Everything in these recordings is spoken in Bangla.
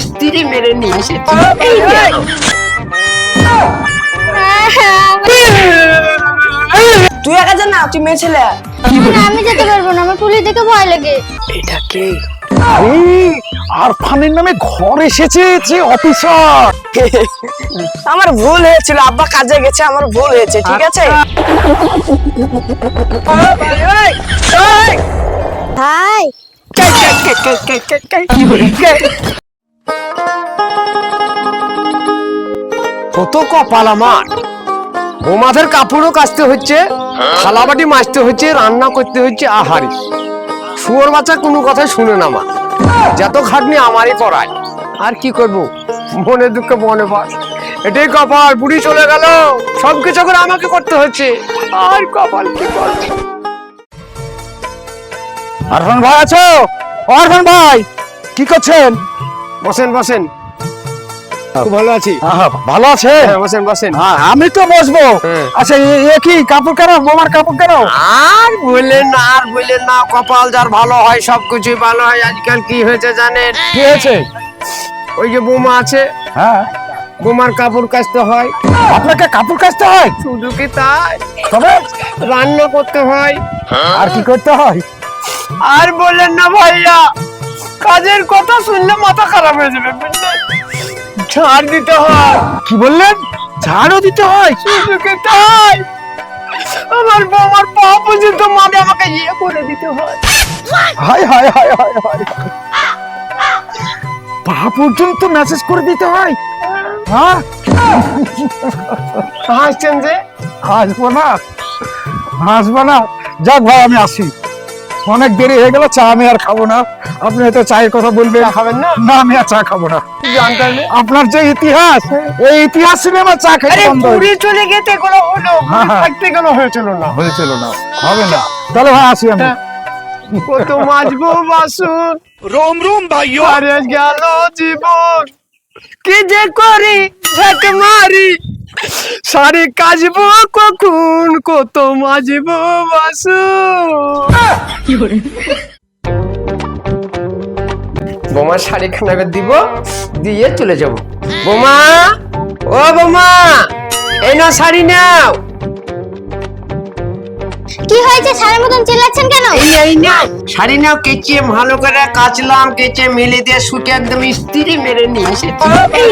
স্ত্রী মেরে নিয়ে এসেছি তুই একা যা না তুই মেয়ে ছেলে আমি যেতে পারব না আমার পুলিশ দেখে ভয় লাগে এটা কে এই আর ফানের নামে ঘর এসেছে যে অফিসার আমার ভুল হয়েছিল আব্বা কাজে গেছে আমার ভুল হয়েছে ঠিক আছে হাই কত কপাল আমার। বোমাদের কাপড়ও কাচতে হচ্ছে থালাবাটি মাজতে হচ্ছে রান্না করতে হচ্ছে আহারি। শুয়োর বাচ্চা কোনো কথা শুনে না আমার যত খাটনি আমারই করায় আর কি করব? মনে দুঃখে মনে বাস এটাই কপাল বুড়ি চলে গেল। সব কিছু করে আমাকে করতে হচ্ছে। আর কপাল কি করবে? আরফান ভাই আছো? আরফান ভাই কি করছেন? বসেন বসেন। ভালো আছি। আহা, ভালো আছে। হ্যাঁ বসেন বসেন। হ্যাঁ, আমি তো বসবো। হ্যাঁ। আচ্ছা এ- কি কাপড় কেন? বোমার কাপড় কেন? আর বললেন না আর বললেন না কপাল যার ভালো হয় সব কিছুই ভালো হয়। আজকাল কি হয়েছে জানেন? কি হয়েছে? ওই যে বোমা আছে। হ্যাঁ। বোমার কাপড় কাচতে হয়। আপনাকে কাপড় কাচতে হয়? শুধু কি তাই? তবে? রান্না করতে হয়। আর কি করতে হয়? আর বললেন না ভাইয়া কাজের কথা শুনলে মাথা খারাপ হয়ে যাবে বুঝলেন? ছাড় দিতে হয়। কি বললেন? ঝাড়ও দিতে হয়? তাই আমার বোমার পা পর্যন্ত মানে আমাকে ইয়ে করে দিতে হয়। Hi hi hi hi hi পা পর্যন্ত মেসেজ করে দিতে হয়? হ্যাঁ? হাসছেন যে? হাসবো না। হাসবো না। যাক ভাই আমি আসি। অনেক দেরি হয়ে গেল চা আমি আর খাব না। আপনি হয়তো চায়ের কথা বলবেন। খাবেন না? না আমি আর চা খাব না। আপনার যে ইতিহাস ওই ইতিহাস সিনেমা চা খেতে বন্ধ পুরী চলে গেতে কোনো হলো? হ্যাঁ, হ্যাঁ। থাকতে কোনো হয়েছিল না। হয়েছিল না। হবে না। তাহলে ভাই আসি আমি। হ্যাঁ। কত মাজবো বাসুর। রোম রোম ভাইও। আরে গেল জীবন। কি যে করি মারি। সারি কাজবো কখন, কত মাজব বাসু। বোমা শাড়ি খানাকে দিব, দিয়ে চলে যাব। বোমা, ও বোমা এই না শাড়ি নাও। কি হয়েছে? সারের মতন চিল্লাচ্ছেন কেন? এই এই নাও। শাড়ি নাও কেচে ভালো করে কাচলাম কেচে মেলে দিয়ে শুকে একদম স্ত্রী মেরে নিয়ে এসেছি। এই।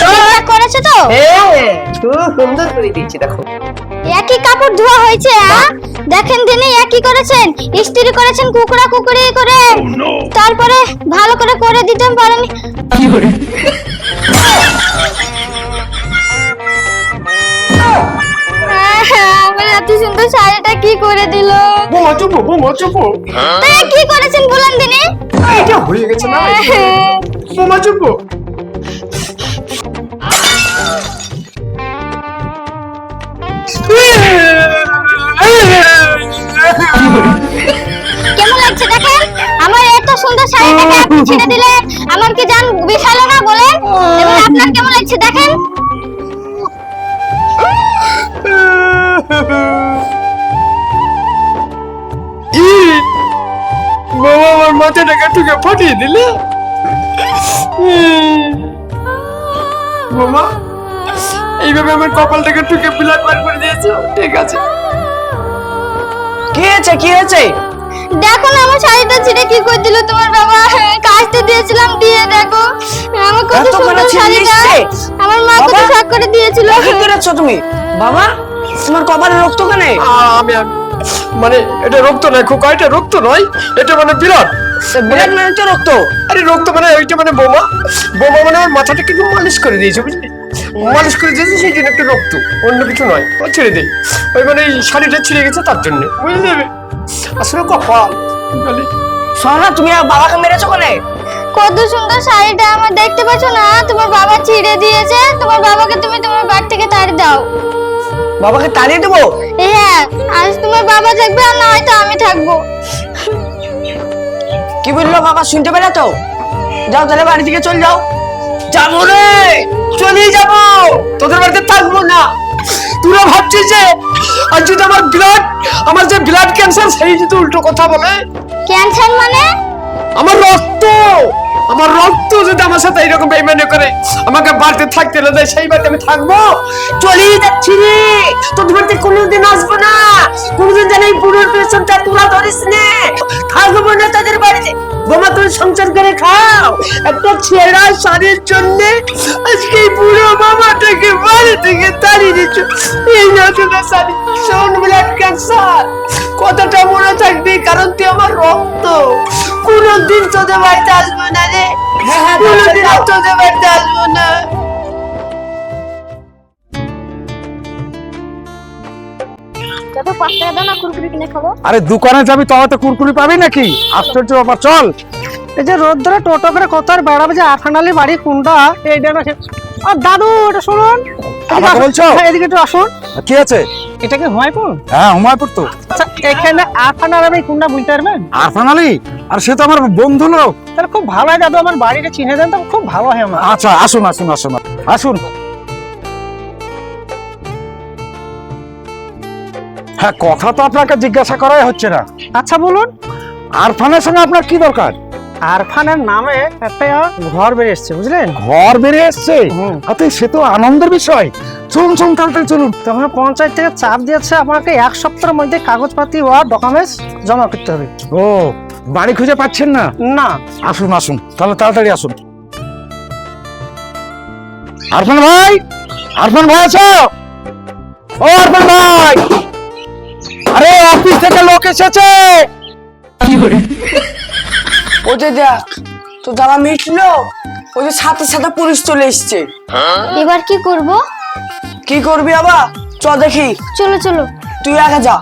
ঠিকঠাক করেছ তো? হ্যাঁ খুব সুন্দর করে দিয়েছি দেখো। একই কাপড় ধোয়া হয়েছে আ? দেখেন দিনে একই করেছেন। ইস্ত্রি করেছেন কুকুরা কুকুরি করে। তারপরে ভালো করে করে দিতেন পারেনি। কি করে দিল? বোমা চুপো বোমা চুপো তাই কি করেছেন বলেন দিনে এটা হয়ে গেছে না? বোমা চুপো কেমন লাগছে দেখেন? আমার এত সুন্দর শাড়িটাকে আপনি ছেড়ে দিলেন আমার কি জান বিশাল না বলেন এবার আপনার কেমন লাগছে দেখেন? মাথাটাকে টুকে ফাটিয়ে দিলে? বাবা এইভাবে আমার কপালটাকে টুকে ব্লাড বার করে দিয়েছ? ঠিক আছে। কি হয়েছে? কি হয়েছে? দেখো না আমার শাড়িটা ছিঁড়ে কি করে দিল তোমার বাবা? কাচতে দিয়েছিলাম দিয়ে দেখো। আমার কত সুন্দর শাড়িটা। আমার মা কত? করে দিয়েছিল। কি করেছ তুমি? বাবা তোমার কপালে রক্ত কেনে? আমি আমি মানে এটা রক্ত নয় খোকা এটা রক্ত নয় এটা মানে বিরাট বিরাট মানে তো রক্ত। আরে রক্ত মানে ওইটা মানে বোমা। বোমা মানে আমার মাথাটাকে একটু মালিশ করে দিয়েছে বুঝলি? মালিশ করে দিয়েছে সেই জন্য একটু রক্ত। অন্য কিছু নয়। ও ছেড়ে দে। ওই মানে এই শাড়িটা ছিঁড়ে গেছে তার জন্য। বুঝলি? যাবে আসলে কপাল। সোনা তুমি আর বাবাকে মেরেছো কেনে কত সুন্দর শাড়িটা আমার দেখতে পাচ্ছ না? তোমার বাবা ছিঁড়ে দিয়েছে। তোমার বাবাকে তুমি তোমার বাড়ি থেকে তাড়ি দাও। বাবাকে তাড়িয়ে দেবো? হ্যাঁ আজ তোমার বাবা থাকবে আর না হয়তো আমি থাকব। কি বলল বাবা? শুনতে পেলে তো? যাও তাহলে বাড়ি থেকে চল যাও। যাব রে! চলে যাব! তোদের বাড়িতে থাকব না। তোরা ভাবছিস যে আর যদি আমার ব্লাড আমার যে ব্লাড ক্যান্সার সেই যদি উল্টো কথা বলে? ক্যান্সার মানে? আমার রক্ত! আমার রক্ত যদি আমার সাথে এইরকম বেইমানি করে, আমাকে বাড়িতে থাকতে না দেয়, সেই বাড়িতে আমি থাকব। চলেই যাচ্ছি রে। তোর বাড়িতে কোনোদিন আসব না। কোনোদিন যেন এই পেছনটা তুলা ধরিস নে। থাকব না তাদের বাড়িতে। বোমা তুমি সংসার করে খাও। একটা ছেঁড়া শাড়ির জন্য আজকে পুরো বুড়ো মামাটাকে বাড়ি থেকে তাড়িয়ে দিচ্ছ। এই নতুন শাড়ি শোন ব্লাড ক্যান্সার। কতটা মনে থাকবে কারণ তুই আমার রক্ত। কোনোদিন তোদের বাড়িতে আসব না রে। কোনোদিন আর তোদের বাড়িতে আসব না। পাঁচ টাকা দাও না কুরকুরি কিনে খাব। আরে দোকানে যাবি তবে তো কুরকুরি পাবি নাকি? আশ্চর্য ব্যাপার চল। এই যে টোটো করে কত আর বেড়াবে যে আফানালি বাড়ি কোনটা এইটা না আর দাদু এটা শুনুন। এদিকে আমাকে বলছো? হ্যাঁ, এদিকে একটু আসুন। কি আছে? এটা কি হুমায়ুন হ্যাঁ হুমায়ুপুর তো। আচ্ছা এখানে আফানার আমি কোনটা বুঝতে পারবেন? আরফান আলী আর সে তো আমার বন্ধু লোক। তাহলে খুব ভালো হয় দাদু আমার বাড়িটা চিনে দেন তো খুব ভালো হয় আমার। আচ্ছা আসুন আসুন আসুন। আসুন। হ্যাঁ কথা তো আপনাকে জিজ্ঞাসা করাই হচ্ছে না। আচ্ছা বলুন। আরফানের সঙ্গে আপনার কি দরকার? আরফানের নামে একটা ঘর বেরিয়ে এসছে বুঝলেন? ঘর বেড়ে এসছে? হুম। সে তো আনন্দের বিষয়। চলুন চলুন তাড়াতাড়ি চলুন। তখন পঞ্চায়েত থেকে চাপ দিয়েছে আপনাকে এক সপ্তাহের মধ্যে কাগজপাতি ও ডকুমেন্টস জমা করতে হবে। ও বাড়ি খুঁজে পাচ্ছেন না? না। আসুন আসুন তাহলে তাড়াতাড়ি আসুন। আরফান ভাই! আরফান ভাই আছো ও আরফান ভাই! আরে অফিস থেকে লোক এসেছে। ওই যে দেখ তো জ্বালা মিটলো? ওই যে সাথে সাথে পুলিশ চলে এসছে। এবার কি করব? কি করবি আবার চ দেখি। চলো চলো। তুই আগে যা।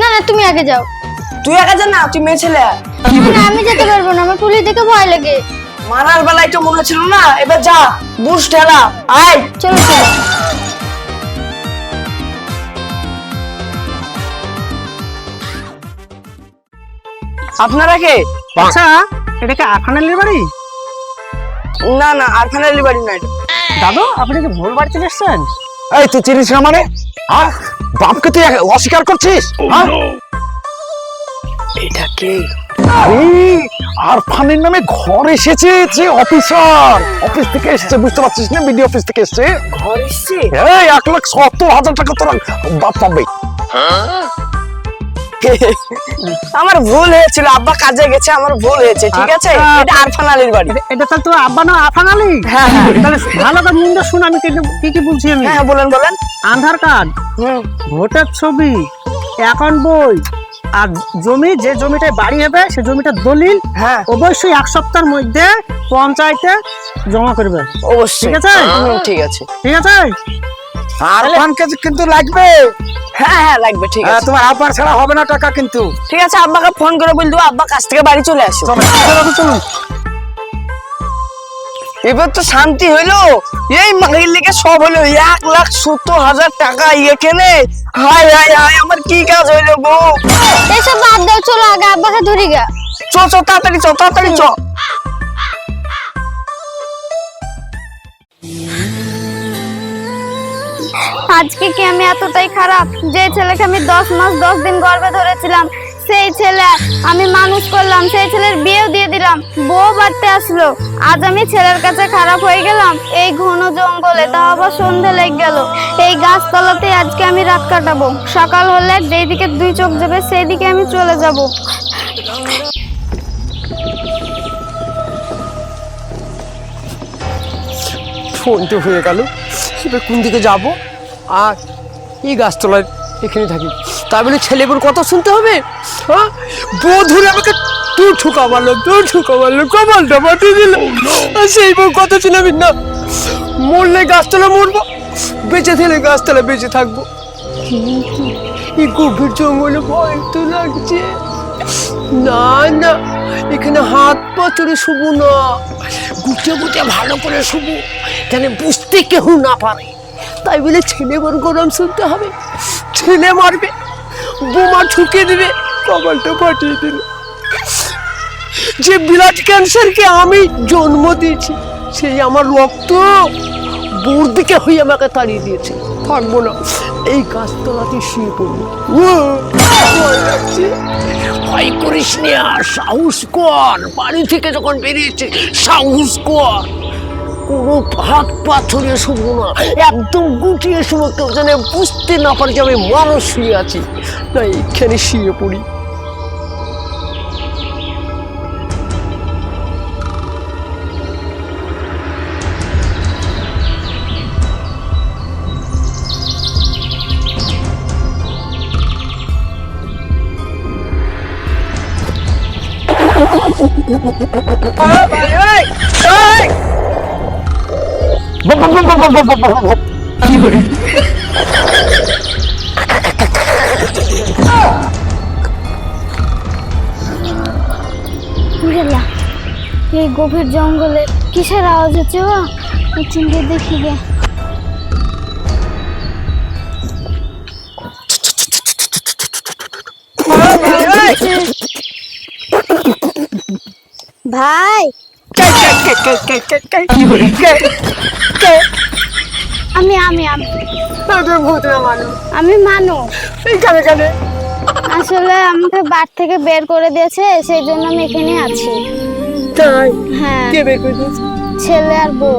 না না তুমি আগে যাও। তুই আগে যা না তুই মেয়ে ছেলে। না, না আমি যেতে পারব না আমার পুলিশ দেখে ভয় লাগে। মারার বেলায় তো মনে ছিল না এবার যা বুঝ ঠেলা আয়। চলো চলো। আপনারা কে আচ্ছা এটা কি আরফানালির বাড়ি? না না আর ফাইনালি বাড়ি না এটা দাদু আপনি কি ভুল বাড়ি চলে এসছেন? এই তুই চিনিস না মানে? হ্যাঁ? বাপকে তুই অস্বীকার করছিস? হ্যাঁ? এটা কে? এই আর ফানের নামে ঘর এসেছে যে অফিসার। অফিস থেকে এসেছে বুঝতে পারছিস না? বিডি অফিস থেকে এসেছে। ঘর এসছে? এই এক লাখ সত্তর হাজার টাকা তোরা বাপ পাবে। আমার ভুল হয়েছিল আব্বা কাজে গেছে আমার ভুল হয়েছে ঠিক আছে? আচ্ছা। এটা আরফান আলীর বাড়ি। এটা- তাহলে তো আব্বা না আফানালি হ্যাঁ, হ্যাঁ। তাহলে ভালো করে মুন্ডা শুন আমি কি কি বলছি আমি? হ্যাঁ বলেন বলেন। আধার কার্ড ভোটার ছবি অ্যাকাউন্ট বই আর জমি যে জমিটায় বাড়ি হবে সে জমিটার দলিল হ্যাঁ। অবশ্যই এক সপ্তাহের মধ্যে পঞ্চায়েতে জমা করবে। অবশ্যই। ঠিক আছে? ঠিক আছে। ঠিক আছে? আর ফানকে কিন্তু লাগবে। হ্যাঁ হ্যাঁ লাগবে ঠিক হ্যাঁ, আছে। তোমার আব্বার ছাড়া হবে না টাকা কিন্তু। ঠিক আছে আব্বাকে ফোন করে বল দেবো আব্বা কাছ থেকে বাড়ি চলে আসো চলো চলুন এবার তো শান্তি হইল। এই মাগির লিগে সব হলো। এক লাখ সত্তর হাজার টাকা এখানে। হাই হাই হাই আমার কি কাজ হইল গো? এসব বাদ দাও চলো আগে আব্বাকে ধরি গা। চ চ তাড়াতাড়ি চো তাড়াতাড়ি চ। আজকে কি আমি এতটাই খারাপ? যে ছেলেকে আমি দশ মাস, দশ দিন গর্ভে ধরেছিলাম, সেই ছেলে আমি মানুষ করলাম, সেই ছেলের বিয়েও দিয়ে দিলাম, বউ বাড়তে আসলো। আজ আমি ছেলের কাছে খারাপ হয়ে গেলাম, এই ঘন জঙ্গলে তাও আবার সন্ধে লেগে গেল। এই গাছতলাতে আজকে আমি রাত কাটাবো। সকাল হলে যেই দিকে দুই চোখ যাবে সেই দিকে আমি চলে যাব। ফোন তো হয়ে গেল। কোন দিকে যাব? আর এই গাছতলায় এখানে থাকি। তাই বলে ছেলেপুর কথা শুনতে হবে? হ্যাঁ? বউ ধরে আমাকে তু ঠুকা মারলো তু ঠুকা মারলো কপালটা মাটি দিল। আর সেই বউ কথা শুনাবি না। মরলে গাছতলা মরবো বেঁচে থাকলে গাছতলা বেঁচে থাকব। কিন্তু এই গভীর জঙ্গলে ভয় তো লাগছে। না না এখানে হাত পা চড়ে শুভ না। গুটে গুটে ভালো করে শুভ যেন বুঝতে কেউ না পারে। তাই বলে ছেলে বড় গরম শুনতে হবে। ছেলে মারবে, বোমা ঠুকে দিবে, কপালটা পাঠিয়ে দিল যে ব্লাড ক্যান্সারকে আমি জন্ম দিয়েছি, সেই আমার রক্ত বোর দিকে হয়ে আমাকে তাড়িয়ে দিয়েছে। থাকব না, এই গাছতলাতে শুয়ে পড়ব। ভয় করিস না, সাহস কর। বাড়ি থেকে যখন বেরিয়েছে, সাহস কর। কোনো হাত পাথরে শুভো না। একদম গুটিয়ে শুভ কেউ যেন বুঝতে না পারে যে আমি মানুষ শুয়ে আছি। তাই এখানে শুয়ে পড়ি। উড়েলা এই গভীর জঙ্গলে কিসের আওয়াজ হচ্ছে ও চিন্তা দেখি গে ভাই আমি আমি আমি। আমি মানুষ। আসলে আমাকে বাড়ি থেকে বের করে দিয়েছে সেই জন্য আমি এখানে আছি। তাই? হ্যাঁ। কে বের করে দিয়েছে? ছেলে আর বউ।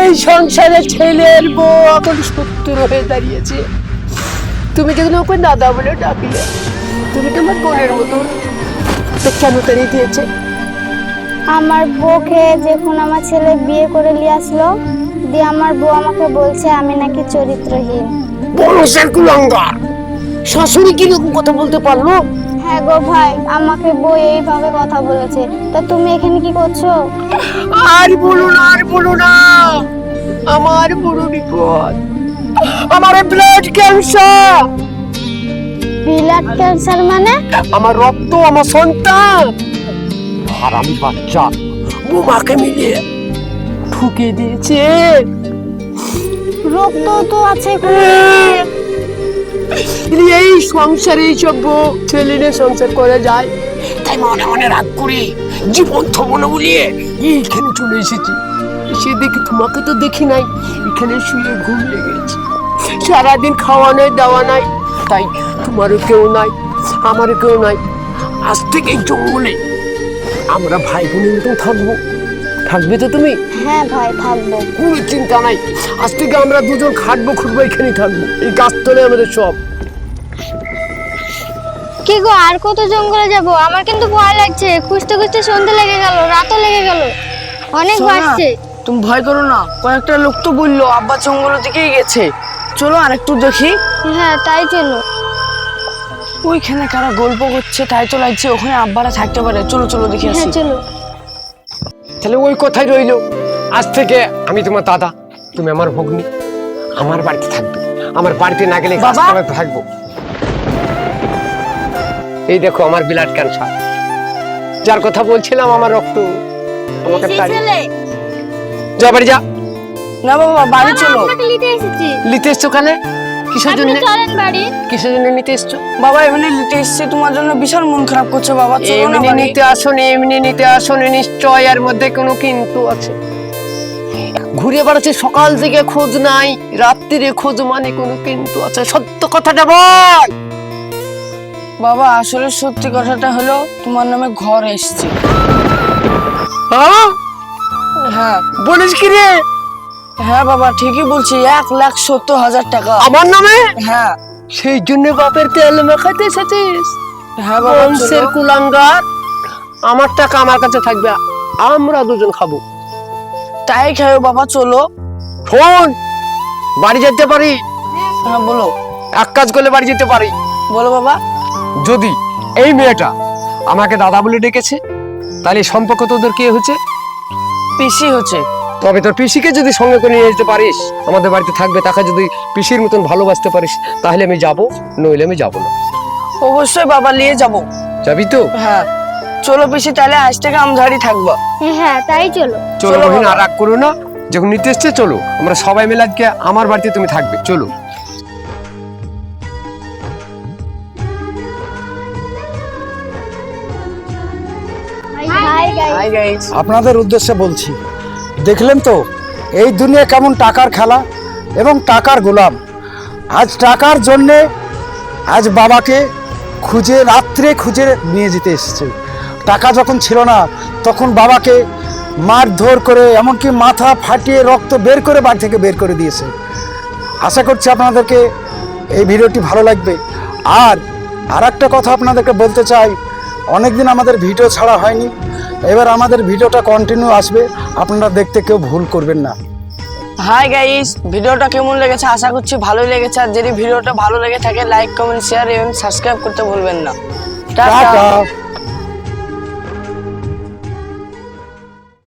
এই সংসারে ছেলের বউ এখন শত্রু হয়ে দাঁড়িয়েছে। তুমি যখন ওকে দাদা বলে ডাকলে তুমি তোমার বোনের মতো তো কেন তাড়িয়ে দিয়েছে? আমার বউকে যখন আমার ছেলে বিয়ে করে নিয়ে আসলো দিয়ে আমার বউ আমাকে বলছে আমি নাকি চরিত্রহীন। বরসের কুলঙ্গার। শাশুড়ি কীরকম কথা বলতে পারল? হ্যাঁ গো ভাই আমাকে বউ এইভাবে কথা বলেছে। তা তুমি এখানে কি করছ? আর বলো না আর বলো না। আমার বড় বিপদ আমার ব্লাড ক্যান্সার ব্লাড ক্যান্সার মানে? আমার রক্ত আমার সন্তান। আর আমি বাচ্চা। বোমাকে মিলিয়ে ঠুকে দিয়েছে। রক্ত তো আছে এই সংসারে এইসব বউ ছেলে সংসার করে যায়। তাই মনে মনে রাগ করে জীবন থমনো বলিয়ে এইখানে চলে এসেছি। সে দেখি তোমাকে তো দেখি নাই, এখানে শুয়ে ঘুম লেগেছে। সারাদিন খাওয়া নাই, দাওয়া নাই, তাই তোমারও কেউ নাই, আমারও কেউ নাই। আজ থেকে জঙ্গলে আমরা ভাই বোনের মতন থাকব। থাকবে তো তুমি? হ্যাঁ ভাই থাকব। কোনো চিন্তা নাই। আজ থেকে আমরা দুজন খাটবো খুঁটবো এখানেই থাকব। এই গাছতলে আমাদের সব। কি গো আর কত জঙ্গলে যাব? আমার কিন্তু ভয় লাগছে। খুঁজতে খুঁজতে সন্ধে লেগে গেল রাতও লেগে গেল। অনেক বাজছে। তুমি ভয় করো না। কয়েকটা লোক তো বলল আব্বা জঙ্গল দিকেই গেছে। চলো আর একটু দেখি। হ্যাঁ তাই চলো। ওইখানে কারা গল্প করছে তাই তো লাগছে ওখানে আব্বারা থাকতে পারে। চলো চলো দেখে আসি। হ্যাঁ চলো। তাহলে ওই কথাই রইল। আজ থেকে আমি তোমার দাদা তুমি আমার ভগ্নি আমার বাড়িতে থাকবে। আমার বাড়িতে না গেলে থাকব। এই দেখো আমার বিলাট ক্যান্সার। যার কথা বলছিলাম আমার রক্ত আমাকে যা বাড়ি যা। না বাবা বাড়ি চলো। নিতে এসেছি। নিতে এসছো কানে কিসের জন্য চলেন বাড়ি। কিসের জন্য নিতে এসছো? বাবা এমনি নিতে এসছে তোমার জন্য বিশাল মন খারাপ করছে বাবা চলো না এমনি বাড়ি। নিতে আসুন এমনি নিতে আসুন নিশ্চয় এর মধ্যে কোনো কিন্তু আছে। ঘুরে বেড়াচ্ছে সকাল থেকে খোঁজ নাই রাত্রিরে খোঁজ মানে কোনো কিন্তু আছে। সত্য কথাটা বল! বাবা আসলে সত্যি কথাটা হলো তোমার নামে ঘর এসছে। হ্যাঁ হ্যাঁ। বলিস কি রে? হ্যাঁ বাবা ঠিকই বলছি এক লাখ সত্তর হাজার টাকা। আমার নামে? হ্যাঁ। সেই জন্য বাপের তেল মাখাতে এসেছিস? হ্যাঁ বাবা বংশের। কুলাঙ্গার আমার টাকা আমার কাছে থাকবে আমরা দুজন খাব। তাই খাও বাবা চলো। শোন বাড়ি যেতে পারি? হ্যাঁ বলো। এক কাজ করলে বাড়ি যেতে পারি। বলো বাবা। যদি এই মেয়েটা আমাকে দাদা বলে ডেকেছে তাহলে সম্পর্ক তোদের কি হচ্ছে পিসি হচ্ছে তবে তোর পিসিকে যদি সঙ্গে করে নিয়ে যেতে পারিস আমাদের বাড়িতে থাকবে তাকে যদি পিসির মতন ভালোবাসতে পারিস তাহলে আমি যাব নইলে আমি যাব না। অবশ্যই বাবা নিয়ে যাব। যাবি তো? হ্যাঁ। চলো পিসি তাহলে আজ থেকে আমঝাড়ি থাকব। হ্যাঁ তাই চলো। চলো বহিন আর রাগ করো না। যখন নিতে এসছে চলো। আমরা সবাই মিলে আজকে আমার বাড়িতে তুমি থাকবে চলো। হাই গাইস হাই গাইস আপনাদের উদ্দেশ্যে বলছি দেখলেন তো? এই দুনিয়া কেমন টাকার খেলা এবং টাকার গোলাম। আজ টাকার জন্যে আজ বাবাকে খুঁজে রাত্রে খুঁজে নিয়ে যেতে এসেছে। টাকা যখন ছিল না, তখন বাবাকে মারধর করে, এমনকি মাথা ফাটিয়ে রক্ত বের করে বাড়ি থেকে বের করে দিয়েছে। আশা করছি আপনাদেরকে এই ভিডিওটি ভালো লাগবে। আর আর একটা কথা আপনাদেরকে বলতে চাই, অনেকদিন আমাদের ভিডিও ছাড়া হয়নি। এবার আমাদের ভিডিওটা কন্টিনিউ আসবে। আপনারা দেখতে কেউ ভুল করবেন না। হাই গাইস ভিডিওটা কেমন লেগেছে? আশা করছি ভালোই লেগেছে। আর যদি ভিডিওটা ভালো লেগে থাকে লাইক কমেন্ট শেয়ার এবং সাবস্ক্রাইব করতে ভুলবেন না। টাটা।